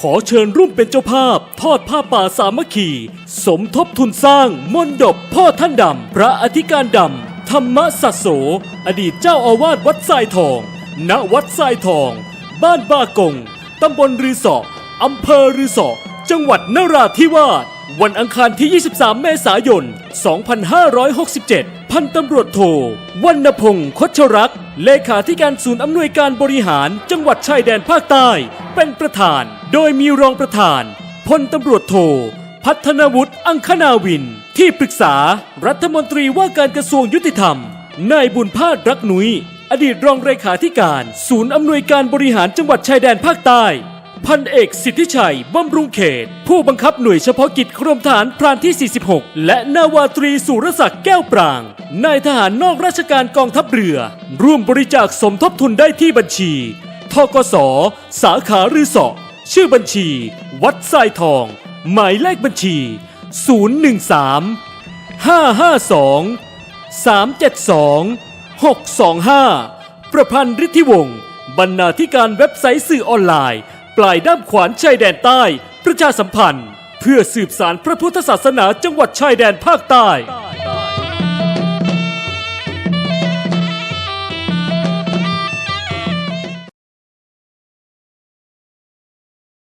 ขอเชิญร่วมเป็นเจ้าภาพ ทอดผ้าป่าสามัคคี สมทบทุนสร้างมนดบพ่อท่านดำ พระอธิการดำ ธรรมสัสโส อดีตเจ้าอาวาสวัดทรายทอง ณวัดทรายทอง บ้านบากง ตำบลรือสออำเภอรือสอ จังหวัดนราธิวาสวันอังคารที่ 23 เมษายน 2567 พันตำรวจโทวรรณพงศ์คชรักษ์เลขาธิการศูนย์อำนวยการบริหารจังหวัดชายแดนภาคใต้ เป็นประธาน โดยมีรองประธานพลตำรวจโท พัฒนวุฒิอังคณาวิน ที่ปรึกษารัฐมนตรีว่าการกระทรวงยุติธรรม นายบุญพาดรักหนุย อดีตรองเลขาธิการ ศูนย์อำนวยการบริหารจังหวัดชายแดนภาคใต้ พันเอกสิทธิชัย บำรุงเขต ผู้บังคับหน่วยเฉพาะกิจกรมทหารพรานที่ 46 และนาวาตรีสุรศักดิ์แก้วปราง นายทหารนอกราชการกองทัพเรือ ร่วมบริจาคสมทบทุนได้ที่บัญชี ทกส สาขารือสอชื่อบัญชี วัดทรายทอง หมายเลขบัญชี 013 552 372 625 ประพันธ์ฤทธิวงศ์บรรณาธิการเว็บไซต์สื่อออนไลน์ ปลายด้ามขวานชายแดนใต้ ประชาสัมพันธ์ เพื่อสืบสารพระพุทธศาสนาจังหวัดชายแดนภาคใต้